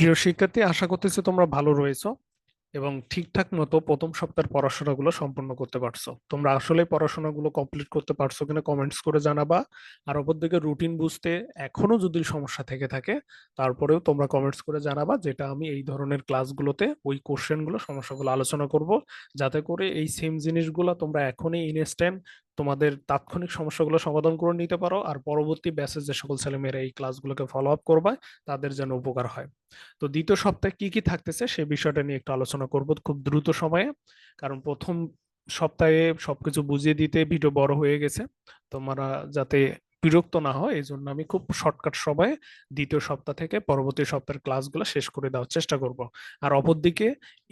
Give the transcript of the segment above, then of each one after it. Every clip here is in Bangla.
প্রিয় শিক্ষার্থী, আশা করতেছি তোমরা ভালো রয়েছো এবং ঠিকঠাক মতো প্রথম সপ্তাহের পড়াশোনাগুলো সম্পন্ন করতে পারছ। তোমরা আসলে পড়াশোনাগুলো কমপ্লিট করতে পারছ কিনা কমেন্টস করে জানাবা। আর অপরদিকে রুটিন বুঝতে এখনও যদি সমস্যা থেকে থাকে, তারপরেও তোমরা কমেন্টস করে জানাবা যেটা আমি এই ধরনের ক্লাসগুলোতে ওই কোশ্চেনগুলো সমস্যাগুলো আলোচনা করব। যাতে করে এই সেম জিনিসগুলো তোমরা এখনই ইনস্ট্যান্ট তোমাদের তাৎক্ষণিক সমস্যাগুলো সমাধান করে নিতে পারো আর পরবর্তী ব্যাচের যে সকল ছেলেমেয়েরা এই ক্লাসগুলোকে ফলো আপ করবে, তাদের যেন উপকার হয়। তো দ্বিতীয় সপ্তাহে কি কি থাকতেছে সেই বিষয়টা নিয়ে একটু আলোচনা করব খুব দ্রুত সময়ে। কারণ প্রথম সপ্তাহে সবকিছু বুঝিয়ে দিতে ভিডিও বড় হয়ে গেছে। তোমরা যাতে বিরক্ত না হয় এই জন্য আমি খুব শর্টকাট সময়ে দ্বিতীয় সপ্তাহ থেকে পরবর্তী সপ্তাহের ক্লাসগুলো শেষ করে দেওয়ার চেষ্টা করব। আর অপরদিকে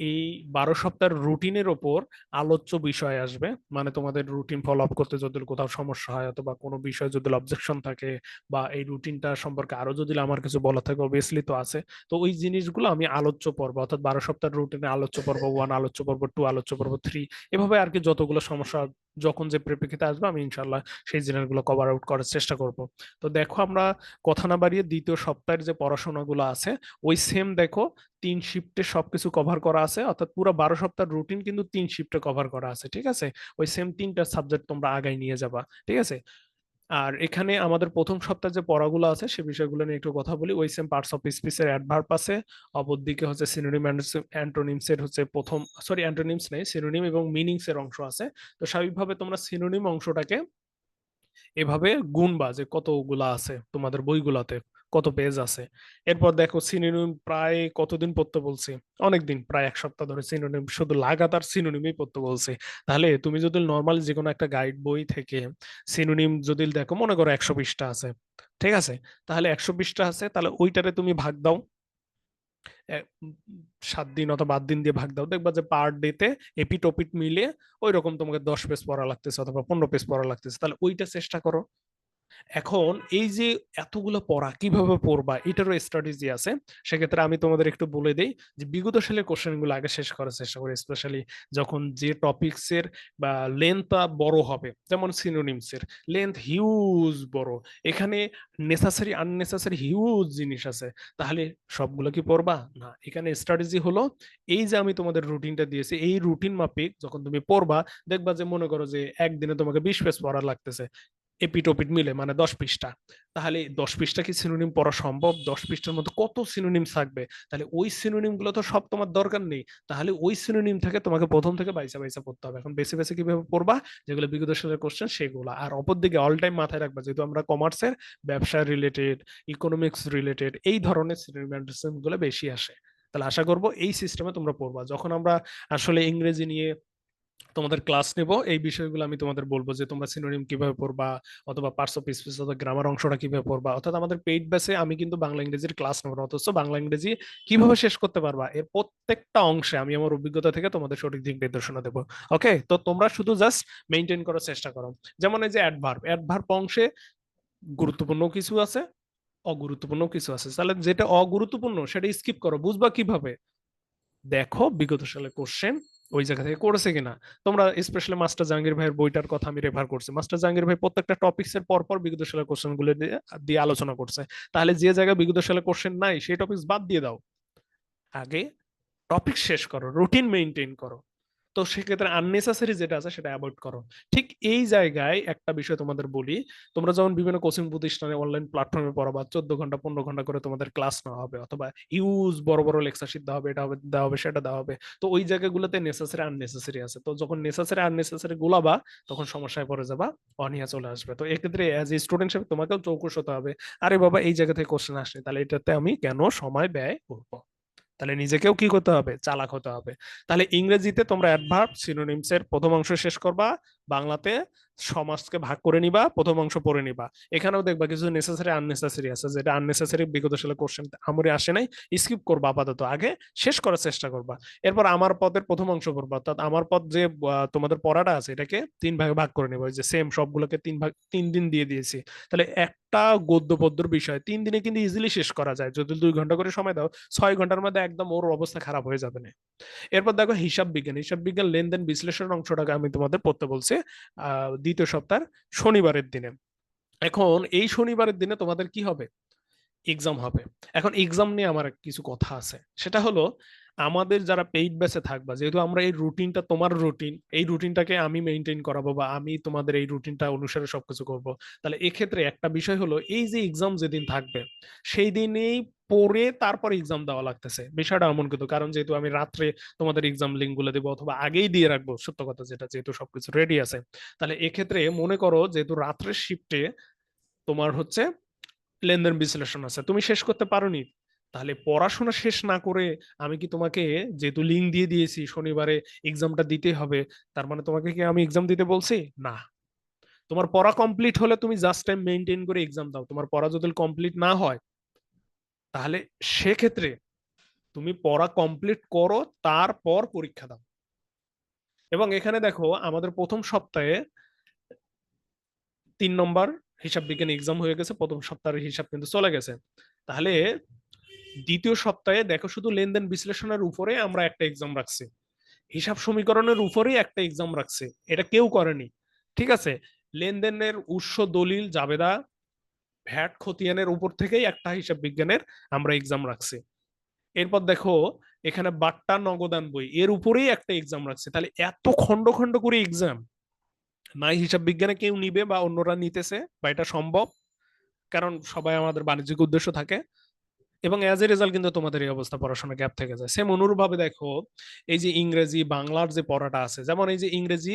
এই বারো সপ্তাহের রুটিনের ওপর আলোচ্য বিষয় আসবে। মানে তোমাদের রুটিন ফলো আপ করতে যদি কোথাও সমস্যা হয় অথবা কোনো বিষয়ে যদি অবজেকশন থাকে বা এই রুটিনটা সম্পর্কে আরও যদি আমার কিছু বলা থাকে অবভিয়াসলি তো আছে। তো ওই জিনিসগুলো আমি আলোচ্য পর্ব, অর্থাৎ বারো সপ্তাহের রুটিনে আলোচ্য পর্ব ওয়ান আলোচ্য পর্ব টু আলোচ্য পর্ব থ্রি এভাবে আর কি যতগুলো সমস্যা যখন যে প্রেক্ষিতে আসবে, আমি ইনশাল্লাহ সেই জিনিসগুলো কভার আউট করার চেষ্টা করব। তো দেখো আমরা কথা না বাড়িয়ে দ্বিতীয় সপ্তাহের যে পড়াশোনাগুলো আছে, ওই সেম দেখো তিন শিফটে সবকিছু কভার করা আছে, অর্থাৎ পুরো বারো সপ্তাহের রুটিন কিন্তু তিন শিফটে কভার করা আছে, ঠিক আছে? ওই সেম তিনটা সাবজেক্ট তোমরা আগায় নিয়ে যাবা, ঠিক আছে? আর এখানে আমাদের প্রথম সপ্তাহে যে পড়াগুলো আছে, সে বিষয়গুলো নিয়ে একটু কথা বলি। ওই সেম পার্টস অফ স্পিচের অ্যাডভার্ব আছে, অপরদিকে হচ্ছে সিনোনিম অ্যান্টোনিমস এর হচ্ছে প্রথম সরি অ্যান্টোনিমস নেই সিনোনিম এবং মিনিংস এর অংশ আছে। তো স্বাভাবিকভাবে তোমরা সিনোনিম অংশটাকে এভাবে গুণবা যে কতগুলা আছে তোমাদের বইগুলাতে। কত পেজ আছে। এরপর দেখো সিনোনিম প্রায় কতদিন পড়তে বলছি? অনেকদিন, প্রায় এক সপ্তাহ ধরে সিনোনিম শুধু লাগাতার সিনোনিমই পড়তে বলছি। তাহলে তুমি যদি নর্মাল যে কোনো একটা গাইড বই থেকে সিনোনিম যদি দেখো, মনে করো একশো বিশটা আছে, ঠিক আছে? তাহলে একশো বিশটা আছে, তাহলে ওইটারে তুমি ভাগ দাও। সাত দিন অথবা আট দিন দিয়ে ভাগ দাও। দেখবা যে পার ডে তে এপিট ওপিট মিলে ওই রকম তোমাকে দশ পেজ পড়া লাগতেছে অথবা পনেরো পেজ পড়া লাগতেছে। তাহলে ওইটা চেষ্টা করো। এখন এই যে এতগুলো পড়া কীভাবে পড়বা, এটারও স্ট্র্যাটেজি আছে। সেক্ষেত্রে আমি তোমাদের একটু বলে দেই যে বিগত সালের কোশ্চেনগুলো আগে শেষ করার চেষ্টা করি স্পেশালি যখন যে টপিকস এর বা লেন্থটা বড় হবে, যেমন সিনোনিমস এর লেন্থ হিউজ বড়, এখানে নেসেসারি আননেসেসারি হিউজ জিনিস আছে, তাহলে সবগুলো কি পড়বা? না, এখানে স্ট্র্যাটেজি হলো এই যে আমি তোমাদের রুটিনটা দিয়েছি, এই রুটিন মাফিক যখন তুমি পড়বা, দেখবা যে মনে করো যে একদিনে তোমাকে বিশ পেজ পড়া লাগতেছে এপিটোপিট মিলে মানে দশ পৃষ্ঠা। তাহলে দশ পৃষ্ঠা কি সিনোনিম পড়া সম্ভব? দশ পৃষ্ঠার মধ্যে কত সিনোনিম থাকবে? তাহলে ওই সিনোনিমগুলো তো সব তোমার দরকার নেই। তাহলে ওই সিনোনিম থেকে তোমাকে প্রথম থেকে বাইসা বাইসা পড়তে হবে। এখন বেশি বেশি কীভাবে পড়বা? যেগুলো বিগত সালের কোশ্চেন সেগুলো। আর অপরদিকে অল টাইম মাথায় রাখবা, যেহেতু আমরা কমার্সের ব্যবসা রিলেটেড ইকোনমিক্স রিলেটেড এই ধরনের সিনোনিমগুলো বেশি আসে। তাহলে আশা করব এই সিস্টেমে তোমরা পড়বা। যখন আমরা আসলে ইংরেজি নিয়ে তোমাদের ক্লাস নেব। এই বিষয়গুলো আমি তোমাদের বলব যে, তোমরা সিনোনিম কীভাবে পড়বা অথবা পার্টস অফ স্পিচ অথবা গ্রামার অংশটা কীভাবে পড়বা। অর্থাৎ আমাদের পেইড ব্যাসে আমি কিন্তু বাংলা ইংরেজির ক্লাস নেব না, অথচ বাংলা ইংরেজি কীভাবে শেষ করতে পারবা? এর প্রত্যেকটা অংশে আমি আমার অভিজ্ঞতা থেকে তোমাদের সঠিক দিক নির্দেশনা দেবো। ওকে তো তোমরা শুধু জাস্ট মেনটেন করার চেষ্টা করো। যেমন এই যে অ্যাডভার্ব অ্যাডভার্ব অংশে গুরুত্বপূর্ণ কিছু আছে, অগুরুত্বপূর্ণ কিছু আছে। তাহলে যেটা অগুরুত্বপূর্ণ সেটা স্কিপ করো, বুঝবা কীভাবে? দেখো বিগত সালে কোশ্চেন ওই জায়গা থেকে করেছে কিনা? তোমরা স্পেশালি মাস্টার জাহাঙ্গীর ভাইয়ের বইটার কথা আমি রেফার করছি। মাস্টার জাহাঙ্গীর ভাই প্রত্যেকটা টপিক্স এর পর পর বিগত সালের কোশ্চেনগুলো দিয়ে আলোচনা করছে। তাহলে যে জায়গায় বিগত সালের কোশ্চেন নাই, সেই টপিক্স বাদ দিয়ে দাও। আগে টপিক শেষ করো রুটিন মেনটেন করো। তো সেক্ষেত্রে আননেসেসারি যেটা আছে সেটা অ্যাভয়েড করো। ঠিক এই জায়গায় একটা বিষয় তোমাদের বলি, তোমরা যখন বিভিন্ন কোচিং প্রতিষ্ঠানে অনলাইন প্ল্যাটফর্মে পড়াবা, চোদ্দ ঘণ্টা, পনেরো ঘণ্টা করে তোমাদের ক্লাস নেওয়া হবে, অথবা ইউজ বড় বড় লেকচার দেওয়া হবে, এটা হবে, দেওয়া হবে, সেটা দেওয়া হবে। তো ওই জায়গাগুলোতে নেসেসারি আননেসেসারি আছে। তো যখন নেসেসারি আননেসেসারি গুলাবা, তখন সমস্যায় পড়ে যাবা অনিয়া চলে আসবে। তো এক্ষেত্রে অ্যাজ এ স্টুডেন্ট হিসেবে তোমাকেও চৌকুশ হতে হবে, আরে বাবা, এই জায়গা থেকে কোশ্চেন আসে, তাহলে এটাতে আমি কেন সময় ব্যয় করব? তাহলে নিজেকেও কি করতে হবে? চালাক হতে হবে। তাহলে ইংরেজিতে তোমরা অ্যাডভার্ব সিনোনিমস এর প্রথম অংশ শেষ করবা। বাংলাতে সমাজকে ভাগ করে নিবা, প্রথম অংশ পড়ে নিবা। এখানেও দেখবা কিছু নেসেসারি আননেসেসারি আছে, যেটা আননেসেসারি বিগত সালে কোশ্চেন আমরে আসে নাই স্কিপ করবা আপাতত। আগে শেষ করার চেষ্টা করবা। এরপর আমার পদের প্রথম অংশ পড়বা, অর্থাৎ আমার পদ যে তোমাদের পড়াটা আছে, এটাকে তিন ভাগে ভাগ করে নিবা। যে সেম সবগুলোকে তিন ভাগ, তিন দিন দিয়ে দিয়েছি। তাহলে একটা গদ্য পদ্যর বিষয়, তিন দিনে কিন্তু ইজিলি শেষ করা যায়। যদি দুই ঘণ্টা করে সময় দাও, ছয় ঘণ্টার মধ্যে একদম ওর অবস্থা খারাপ হয়ে যাবে না। এরপর দেখো হিসাব বিজ্ঞান। হিসাব বিজ্ঞান লেনদেন বিশ্লেষণ অংশটাকে আমি তোমাদের পড়তে বলছি। দ্বিতীয় সপ্তাহ শনিবারের দিনে। এখন এই শনিবারের দিনে তোমাদের কি হবে? এক্সাম হবে। এখন এক্সাম নিয়ে আমার কিছু কথা আছে। সেটা হলো আমাদের যারা পেইড ব্যাচে থাকবা, যেহেতু আমরা এই রুটিনটা তোমার রুটিন এই রুটিনটাকে আমি মেনটেন করাবো বা আমি তোমাদের এই রুটিনটা অনুসারে সবকিছু করব, তাহলে এক্ষেত্রে একটা বিষয় হলো, এই যে এক্সাম যেদিন থাকবে, সেই দিনেই পড়ে তারপর এক্সাম দেওয়া লাগতেছে। বিষয়টা এমন কিন্তু, কারণ যেহেতু আমি রাত্রে তোমাদের এক্সাম লিঙ্কগুলো দেবো অথবা আগেই দিয়ে রাখব, সত্য কথা যেটা, যেহেতু সবকিছু রেডি আছে। তাহলে এক্ষেত্রে মনে করো যেহেতু রাত্রের শিফটে তোমার হচ্ছে লেনদেন বিশ্লেষণ আছে, তুমি শেষ করতে পারোনি তাহলে পড়াশোনা শেষ না করে আমি কি তোমাকে যেহেতু লিঙ্ক দিয়ে দিয়েছি, শনিবারে এক্সামটা দিতে হবে, তার মানে তোমাকে কি আমি এক্সাম দিতে বলছি? না। তোমার পড়া কমপ্লিট হলে তুমি জাস্ট টাইম মেনটেন করে এক্সাম দাও। তোমার পড়া যদি কমপ্লিট না হয়, তাহলে সেক্ষেত্রে তুমি পড়া কমপ্লিট করো, তারপর পরীক্ষা দাও। এবং এখানে দেখো, আমাদের প্রথম সপ্তাহে তিন নম্বর হিসাব বিজ্ঞান এক্সাম হয়ে গেছে, প্রথম সপ্তাহের হিসাব কিন্তু চলে গেছে। তাহলে দ্বিতীয় সপ্তাহে দেখো শুধু লেনদেন বিশ্লেষণের উপরে আমরা একটা এক্সাম রাখছি। হিসাব সমীকরণের উপরেই একটা এক্সাম রাখছে। এটা কেউ করেনি। ঠিক আছে? লেনদেনের উৎস দলিল জাবেদা, ভ্যাট খতিয়ানের উপর থেকেই একটা হিসাব বিজ্ঞানের আমরা এক্সাম রাখছি। এরপর দেখো, এখানে বাট্টা নগদান বই, এর উপরেই একটা এক্সাম রাখছে। তাহলে এত খন্ড খন্ড করে এক্সাম নাই হিসাব বিজ্ঞানে কেউ নিবে বা অন্যরা নিতেছে, বা এটা সম্ভব। কারণ সবাই আমাদের বাণিজ্যিক উদ্দেশ্য থাকে। এবং অ্যাজ এ রেজাল্ট কিন্তু তোমাদের এই অবস্থা পড়াশোনা গ্যাপ থেকে যায়। সেম অনুরূপভাবে দেখো, এই যে ইংরেজি, বাংলার যে পড়াটা আছে, যেমন এই যে ইংরেজি,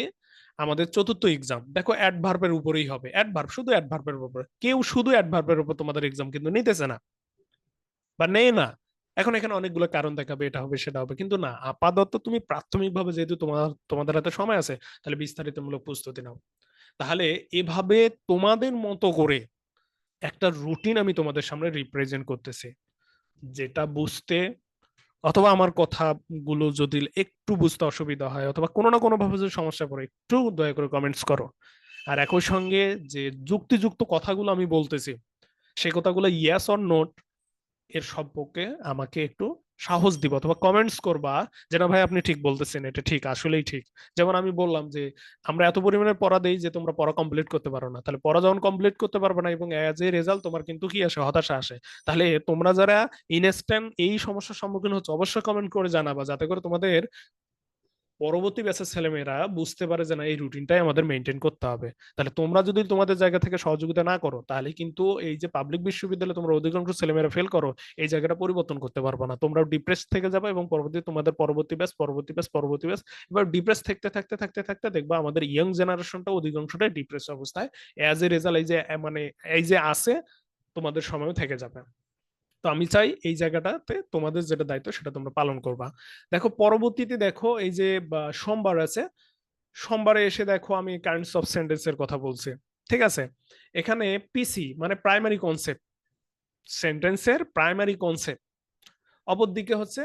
আমাদের চতুর্থ এক্সাম দেখো অ্যাডভার্বের উপরেই হবে। অ্যাডভার্ব শুধু অ্যাডভার্বের উপরে। কেউ শুধু অ্যাডভার্বের উপর তোমাদের এক্সাম কিন্তু নিতেছে না। বা নেই না। এখন এখানে অনেকগুলো কারণ দেখাবে, এটা হবে, সেটা হবে। কিন্তু না, আপাতত তুমি প্রাথমিকভাবে যেহেতু তোমার, তোমাদের হাতে সময় আছে, তাহলে বিস্তারিতমূলক প্রস্তুতি নাও। তাহলে এভাবে তোমাদের মতো করে একটা রুটিন আমি তোমাদের সামনে রিপ্রেজেন্ট করতেছি। যেটা বুঝতে অথবা আমার কথাগুলো যদি একটু বুঝতে অসুবিধা হয় অথবা কোনো না কোনো ভাবে যদি সমস্যা পড়ে, একটু দয়া করে কমেন্টস করো। আর একই সঙ্গে যে যুক্তিযুক্ত কথাগুলো আমি বলতেছি সেই কথাগুলো ইয়াস অর নোট এর সম্পর্কে আমাকে একটু সাহস দিব অথবা কমেন্টস করবা যে, না ভাই, আপনি ঠিক বলতেছেন, এটা ঠিক, আসলেই ঠিক। যেমন আমি বললাম যে, আমরা এত পরিমাণে পড়া দেই যে, তোমরা পড়া কমপ্লিট করতে পারো না। তাহলে পড়া যখন কমপ্লিট করতে পারবে না এবং অ্যাজ এ রেজাল্ট তোমার কিন্তু কি আসে? হতাশা আসে। তাহলে তোমরা যারা ইনস্ট্যান্ট এই সমস্যার সম্মুখীন হচ্ছে, অবশ্যই কমেন্ট করে জানাবা, যাতে করে তোমাদের পরবর্তী ব্যাচের ছেলেমেয়েরা বুঝতে পারে যে না, এই রুটিনটাই আমাদের মেনটেন করতে হবে। তাহলে তোমরা যদি তোমাদের জায়গা থেকে সহযোগিতা না করো, তাহলে কিন্তু এই যে পাবলিক বিশ্ববিদ্যালয়ে তোমরা অধিকাংশ ছেলেমেয়েরা ফেল করো, এই জায়গাটা পরিবর্তন করতে পারব না। তোমরা ডিপ্রেস থেকে যাবে এবং পরবর্তী তোমাদের পরবর্তী ব্যাস পরবর্তী ব্যাস পরবর্তী ব্যাস এবার ডিপ্রেস থাকতে থাকতে থাকতে থাকতে দেখবা আমাদের ইয়ং জেনারেশনটা অধিকাংশটাই ডিপ্রেস অবস্থায়। অ্যাজ এ রেজাল্ট এই যে মানে এই যে আছে, তোমাদের সময়ও থেকে যাবে। তো আমি চাই এই জায়গাটাতে তোমাদের যেটা দায়িত্ব সেটা তোমরা পালন করবা। দেখো, পরবর্তীতে দেখো এই যে সোমবার আছে, সোমবারে এসে দেখো আমি কারেন্টস অফ সেন্টেন্স এর কথা বলছি, ঠিক আছে? এখানে পিসি মানে প্রাইমারি কনসেপ্ট সেন্টেন্সের প্রাইমারি কনসেপ্ট অপরদিকে হচ্ছে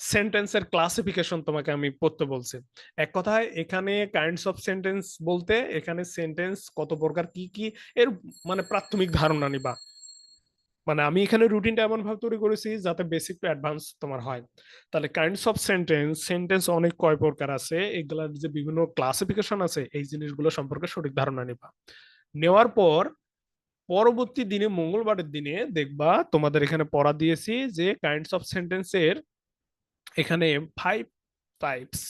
সেন্টেন্সের ক্লাসিফিকেশন তোমাকে আমি পড়তে বলছি। এক কথায় এখানে কাইন্ডস অফ সেন্টেন্স বলতে এখানে সেন্টেন্স কত প্রকার, কি কি, এর মানে প্রাথমিক ধারণা নিবা। মানে আমি এখানে রুটিনটা এমন ভাবে তৈরি করেছি যাতে বেসিক টু অ্যাডভান্স তোমার হয়। তাহলে কাইন্ডস অফ সেন্টেন্স সেন্টেন্স অনেক কয় প্রকার আছে, এগুলার যে বিভিন্ন ক্লাসিফিকেশন আছে, এই জিনিসগুলো সম্পর্কে সঠিক ধারণা নিবা। নেওয়ার পর পরবর্তী দিনে, মঙ্গলবারের দিনে দেখবা তোমাদের এখানে পড়া দিয়েছি যে কাইন্ডস অফ সেন্টেন্সের এখানে ফাইভ টাইপস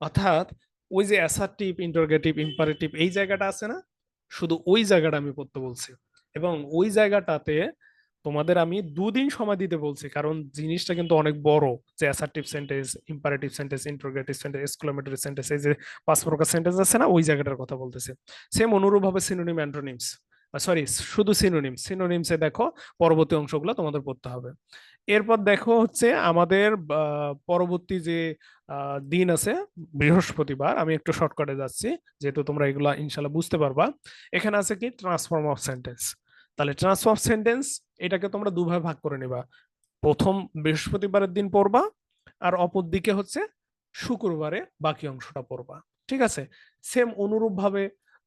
অর্থাৎ ওই যে অ্যাসার্টিভ ইন্টারগেটিভ ইম্পারেটিভ এই জায়গাটা আছে না? শুধু ওই জায়গাটা আমি পড়তে বলছি। এবং ওই জায়গাটাতে তোমাদের আমি দুদিন সময় দিতে বলছি, কারণ জিনিসটা কিন্তু অনেক বড়। যে assertive sentence imperative sentence interrogative sentence exclamatory sentence এই যে পাঁচ প্রকার সেন্টেন্স আছে না, ওই জায়গাটার কথা বলতেছে। সেম অনুরূপভাবে সিনোনিম অ্যান্টোনিমস সরি শুধু সিনোনিম সিনোনিমসে দেখো পরবর্তী অংশগুলো তোমাদের পড়তে হবে। এরপর দেখো হচ্ছে আমাদের পরবর্তী যে দিন আছে, বৃহস্পতিবার, আমি একটু শর্টকাটে যাচ্ছি, যেহেতু তোমরা এগুলা ইনশাল্লাহ বুঝতে পারবা। এখানে আছে কি? ট্রান্সফর্ম অফ সেন্টেন্স তাহলে ট্রান্সফর্ম সেন্টেন্স এটাকে তোমরা দুভাবে ভাগ করে নিবা। প্রথম বৃহস্পতিবারের দিন পড়বা, আর অপর দিকে হচ্ছে শুক্রবারে বাকি অংশটা পড়বা। ঠিক আছে? সেম অনুরূপ ভাবে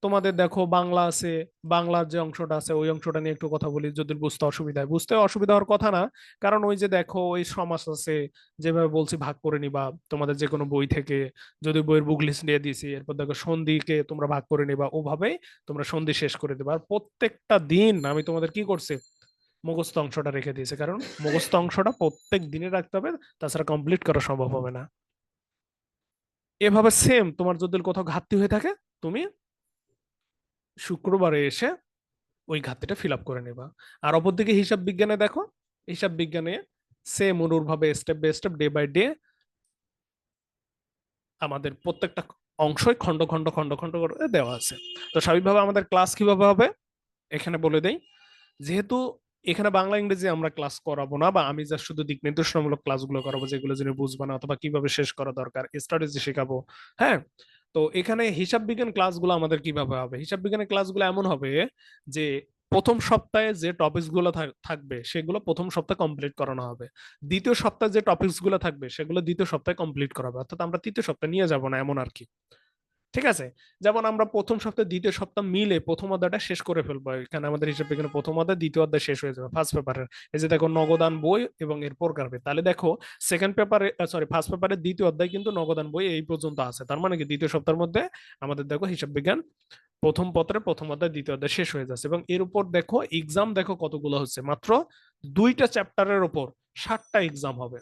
তোমাদের দেখো বাংলা আছে, বাংলার যে অংশটা আছে, ওই অংশটা নিয়ে একটু কথা বলি, যদি বুঝতে অসুবিধা হয়। বুঝতে অসুবিধা হওয়ার কথা না, কারণ ওই যে দেখো, ওই সমাস আছে, যেভাবে বলছি ভাগ করে নিবা, তোমাদের যে কোনো বই থেকে যদি বইয়ের বুক লিস্ট নিয়ে দিয়েছি এরপর দেখো সন্ধিকে তোমরা ভাগ করে নিবা, ওভাবেই তোমরা সন্ধি শেষ করে দেবা। আর প্রত্যেকটা দিন আমি তোমাদের কি করছি? মুখস্থ অংশটা রেখে দিয়েছে, কারণ মুখস্থ অংশটা প্রত্যেক দিনে রাখতে হবে, তাছাড়া কমপ্লিট করা সম্ভব হবে না। এভাবে সেম তোমার যদি কোথাও ঘাটতি হয়ে থাকে, তুমি শুক্রবারে এসে ওই ঘাটতিটা ফিল আপ করে নেবা। আর অপরদিকে হিসাব বিজ্ঞানে দেখো, হিসাব বিজ্ঞানে সেম অনুরূপভাবে step by step day by day আমাদের প্রত্যেকটা অংশই খন্ড খন্ড খন্ড খন্ড করে দেওয়া আছে। তো স্বাভাবিকভাবে আমাদের ক্লাস কীভাবে হবে? এখানে বলে দেই, যেহেতু এখানে বাংলা, ইংরেজি আমরা ক্লাস করাবো না বা আমি যা শুধু দিক নির্দেশনামূলক ক্লাসগুলো করাবো, যেগুলো যিনি বুঝব না অথবা কীভাবে শেষ করা দরকার স্ট্র্যাটেজি শেখাবো হ্যাঁ? তো এখানে হিসাব বিজ্ঞান ক্লাসগুলো আমাদের কীভাবে হবে? হিসাব বিজ্ঞানের ক্লাসগুলো এমন হবে যে, প্রথম সপ্তাহে যে টপিকসগুলো থাকবে, সেগুলো প্রথম সপ্তাহে কমপ্লিট করানো হবে। দ্বিতীয় সপ্তাহে যে টপিকসগুলো থাকবে, সেগুলো দ্বিতীয় সপ্তাহে কমপ্লিট করা হবে। অর্থাৎ আমরা তৃতীয় সপ্তাহে নিয়ে যাব না, এমন আর কি। ঠিক আছে? যেমন আমরা প্রথম সপ্তাহ, দ্বিতীয় সপ্তাহ মিলে প্রথম অধ্যায়টা শেষ করে ফেলব। এখানে আমাদের হিসেবে এখানে প্রথম অধ্যায়, দ্বিতীয় অধ্যায় শেষ হয়ে যাবে ফার্স্ট পেপারের এই যে দেখো, নগদান বই এবং এর প্রকারভেদ তাহলে দেখো সেকেন্ড পেপারে সরি ফার্স্ট পেপারের দ্বিতীয় অধ্যায় কিন্তু নগদান বই এই পর্যন্ত আছে। তার মানে কি? দ্বিতীয় সপ্তাহের মধ্যে আমাদের দেখো হিসাব বিজ্ঞান প্রথম পত্রে প্রথম অধ্যায়, দ্বিতীয় অধ্যায় শেষ হয়ে যাচ্ছে। এবং এর উপর দেখো এক্সাম দেখো কতগুলো হচ্ছে। মাত্র দুইটা চ্যাপ্টারের উপর ষাটটা এক্সাম হবে।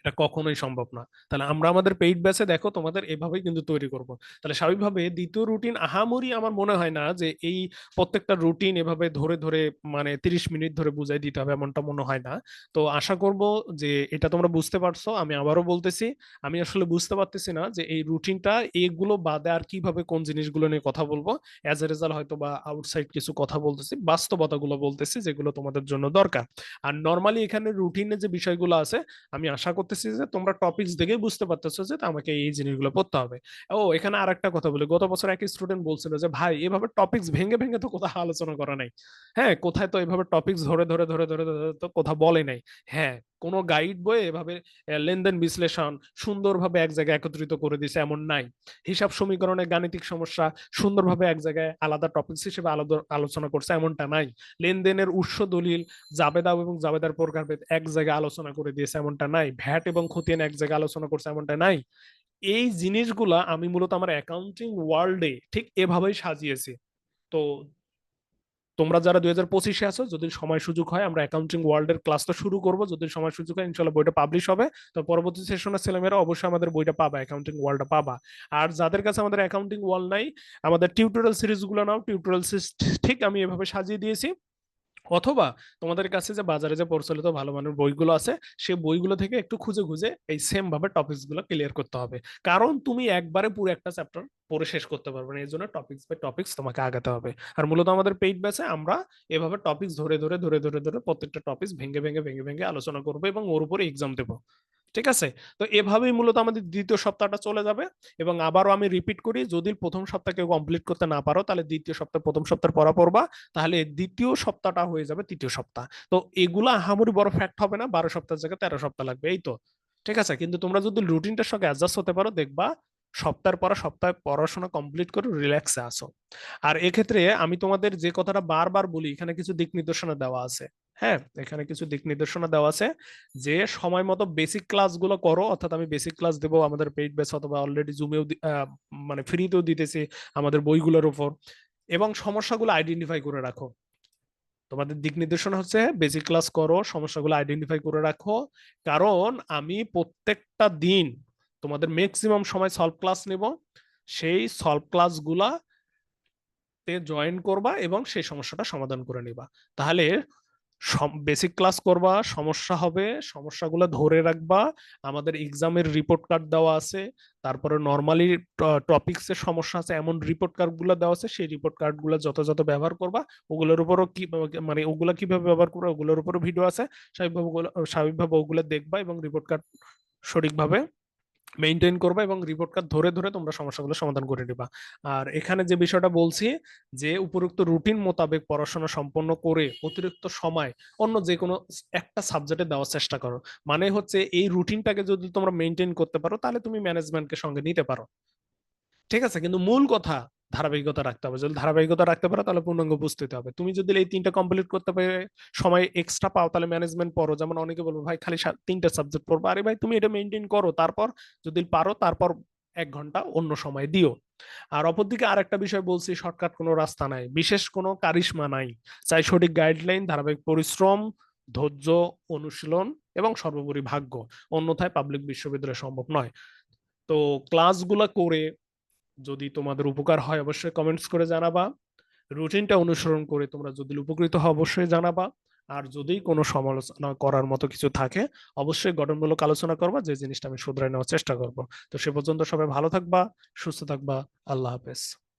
এটা কখনোই সম্ভব না। তাহলে আমরা আমাদের পেইড ব্যাচে দেখো তোমাদের এভাবেই কিন্তু তৈরি করব। তাহলে স্বাভাবিকভাবে দ্বিতীয় রুটিন আহামরি আমার মনে হয় না যে এই প্রত্যেকটা রুটিন এভাবে ধরে ধরে মানে তিরিশ মিনিট ধরে বুঝাই দিতে হবে এমনটা মনে হয় না। তো আশা করব যে এটা তোমরা বুঝতে পারছ, আমি আবারও বলতেছি, আমি আসলে বুঝতে পারতেছি না যে এই রুটিনটা এগুলো বাদে আর কীভাবে কোন জিনিসগুলো নিয়ে কথা বলব। অ্যাজ এ রেজাল্ট হয়তো বা আউটসাইড কিছু কথা বলতেছি, বাস্তবতাগুলো বলতেছি যেগুলো তোমাদের জন্য দরকার। আর নর্মালি এখানে রুটিনে যে বিষয়গুলো আছে, আমি আশা করতে করতেছি যে, তোমরা টপিকস দেখে বুঝতে পারতেছো যে, আমাকে এই জিনিসগুলো পড়তে হবে। ও, এখানে আর একটা কথা বলি। গত বছর এক স্টুডেন্ট বলছিল যে, ভাই, এভাবে টপিকস ভেঙে ভেঙে তো কোথাও আলোচনা করা নাই। হ্যাঁ কোথায় তো এভাবে টপিকস ধরে ধরে ধরে ধরে ধরে তো কোথাও বলে নাই। হ্যাঁ কোনো গাইড বইয়ে এভাবে লেনদেন বিশ্লেষণ সুন্দরভাবে এক জায়গায় একত্রিত করে দিছে, এমন নাই। হিসাব সমীকরণের গাণিতিক সমস্যা সুন্দরভাবে এক জায়গায় আলাদা টপিকস হিসেবে আলাদা, আলোচনা করছে, এমনটা নাই। লেনদেনের উৎস দলিল, জাবেদা এবং জাবেদার প্রকারভেদ এক জায়গায় আলোচনা করে দিয়েছে, এমনটা নাই। ভ্যাট এবং খতিয়ান এক জায়গায় আলোচনা করছে, এমনটা নাই। এই জিনিসগুলা আমি মূলত আমার অ্যাকাউন্টিং ওয়ার্ল্ডে ঠিক এভাবেই সাজিয়েছি। তো তোমরা যারা দুই হাজার পঁচিশে আছো, যদি সময় সুযোগ হয়, আমরা অ্যাকাউন্টিং ওয়ার্ল্ডের ক্লাসটা শুরু করব। যদি সময় সুযোগ হয় ইনশাল্লাহ বইটা পাবলিশ হবে। তো পরবর্তী সেশনে ছেলেমেয়েরা অবশ্যই আমাদের বইটা পাবা অ্যাকাউন্টিং ওয়ার্ল্ডটা পাবা। আর যাদের কাছে আমাদের অ্যাকাউন্টিং ওয়ার্ল্ড নাই, আমাদের টিউটোরিয়াল সিরিজগুলো নাও টিউটোরিয়াল ঠিক আমি এভাবে সাজিয়ে দিয়েছি। অথবা তোমাদের কাছে যে বাজারে যে প্রচলিত ভালো মানের বইগুলো আছে সেই বইগুলো থেকে একটু খুঁজে খুঁজে এই সেম ভাবে টপিকসগুলো ক্লিয়ার করতে হবে। কারণ তুমি একবারে পুরো একটা চ্যাপ্টার পড়ে শেষ করতে পারবে না এই জন্য টপিকস বাই টপিকস তোমাকে আগাতে হবে। আর মূলত আমাদের পেইড ব্যাচে আমরা এভাবে টপিকস ধরে ধরে ধরে ধরে ধরে প্রত্যেকটা টপিক্স ভেঙে ভেঙে ভেঙে ভেঙে আলোচনা করব এবং ওর উপরে এক্সাম দেবো। ঠিক আছে? তো এভাবেই মূলত আমাদের দ্বিতীয় সপ্তাহটা চলে যাবে এবং আবারও আমি রিপিট করি, যদি প্রথম সপ্তাহ কেউ কমপ্লিট করতে না পারো, তাহলে দ্বিতীয় সপ্তাহ, প্রথম সপ্তাহ পড়া পড়বা, তাহলে দ্বিতীয় সপ্তাহটা হয়ে যাবে তৃতীয় সপ্তাহ। তো এগুলো আহামরি বড় ফ্যাক্ট হবে না, বারো সপ্তাহের জায়গায় তেরো সপ্তাহ লাগবে, এই তো। ঠিক আছে? কিন্তু তোমরা যদি রুটিনটার সঙ্গে অ্যাডজাস্ট হতে পারো, দেখবা সপ্তাহের পর সপ্তাহে পড়াশোনা কমপ্লিট করে রিল্যাক্সে আসো আর এক্ষেত্রে আমি তোমাদের যে কথাটা বারবার বলি, এখানে কিছু দিক নির্দেশনা দেওয়া আছে। হ্যাঁ এখানে কিছু দিক নির্দেশনা দেওয়া আছে যে, সময় মতো বেসিক ক্লাসগুলো করো, অর্থাৎ আমি বেসিক ক্লাস দেবো আমাদের পেইড বেস অথবা অলরেডি জুমেও মানে ফ্রিতেও দিতেছি আমাদের বইগুলোর উপর এবং সমস্যাগুলো আইডেন্টিফাই করে রাখো। তোমাদের দিক নির্দেশনা হচ্ছে বেসিক ক্লাস করো, সমস্যাগুলো আইডেন্টিফাই করে রাখো। কারণ আমি প্রত্যেকটা দিন তোমাদের ম্যাক্সিমাম সময় সলভ ক্লাস নেব, সেই সলভ ক্লাসগুলা তে জয়েন করবা এবং সেই সমস্যাটা সমাধান করে নিবা। তাহলে বেসিক ক্লাস করবা, সমস্যা হবে, সমস্যাগুলো ধরে রাখবা, আমাদের এক্সামের রিপোর্ট কার্ড দেওয়া আছে, তারপরে নর্মালি টপিক্স এর সমস্যা আছে, এমন রিপোর্ট কার্ডগুলো দেওয়া আছে, সেই রিপোর্ট কার্ডগুলো যথাযথ ব্যবহার করবা, ওগুলোর উপরও কি মানে ওগুলা কীভাবে ব্যবহার করবা, ওগুলোর উপরও ভিডিও আছে, স্বাভাবিকভাবে স্বাভাবিকভাবে ওগুলো দেখবা এবং রিপোর্ট কার্ড সঠিকভাবে মেনটেন করবা এবং রিপোর্ট কার্ড ধরে ধরে তোমরা সমস্যাগুলো সমাধান করে নিবা। আর এখানে যে বিষয়টা বলছি, যে উপরোক্ত রুটিন মোতাবেক পড়াশোনা সম্পন্ন করে অতিরিক্ত সময় অন্য যে কোনো একটা সাবজেক্টে দেওয়ার চেষ্টা করো। মানে হচ্ছে এই রুটিনটাকে যদি তোমরা মেনটেন করতে পারো, তাহলে তুমি ম্যানেজমেন্টকে সঙ্গে নিতে পারো। ঠিক আছে? কিন্তু মূল কথা ধারাবাহিকতা রাখতে হবে। যদি ধারাবাহিকতা রাখতে পারো, তাহলে পূর্ণাঙ্গ বুঝতে হবে। তুমি যদি এই তিনটা কমপ্লিট করতে পারে, সময় এক্সট্রা পাও, তাহলে ম্যানেজমেন্ট পড়ো। যেমন অনেকে বলব, ভাই, খালি তিনটা সাবজেক্ট পড়ব। আরে ভাই, তুমি এটা মেনটেন করো। তারপর যদি পারো, তারপর এক ঘণ্টা অন্য সময় দিও। আর অপরদিকে আর একটা বিষয় বলছি শর্টকাট কোনো রাস্তা নাই। বিশেষ কোনো কারিশমা নাই। চাই সঠিক গাইডলাইন ধারাবাহিক পরিশ্রম, ধৈর্য, অনুশীলন এবং সর্বোপরি ভাগ্য। অন্যথায় পাবলিক বিশ্ববিদ্যালয় সম্ভব নয়। তো ক্লাসগুলো করে যদি তোমাদের উপকার হয়, অবশ্যই কমেন্টস করে জানাবা। রুটিনটা অনুসরণ করে তোমরা যদি উপকৃত হও, অবশ্যই জানাবা। আর যদি কোনো সমালোচনা করার মতো কিছু থাকে, অবশ্যই গঠনমূলক আলোচনা করবা, যে জিনিসটা আমি শুধরাই নেওয়ার চেষ্টা করব। তো সে পর্যন্ত সবাই ভালো থাকবা, সুস্থ থাকবা। আল্লাহ হাফেজ।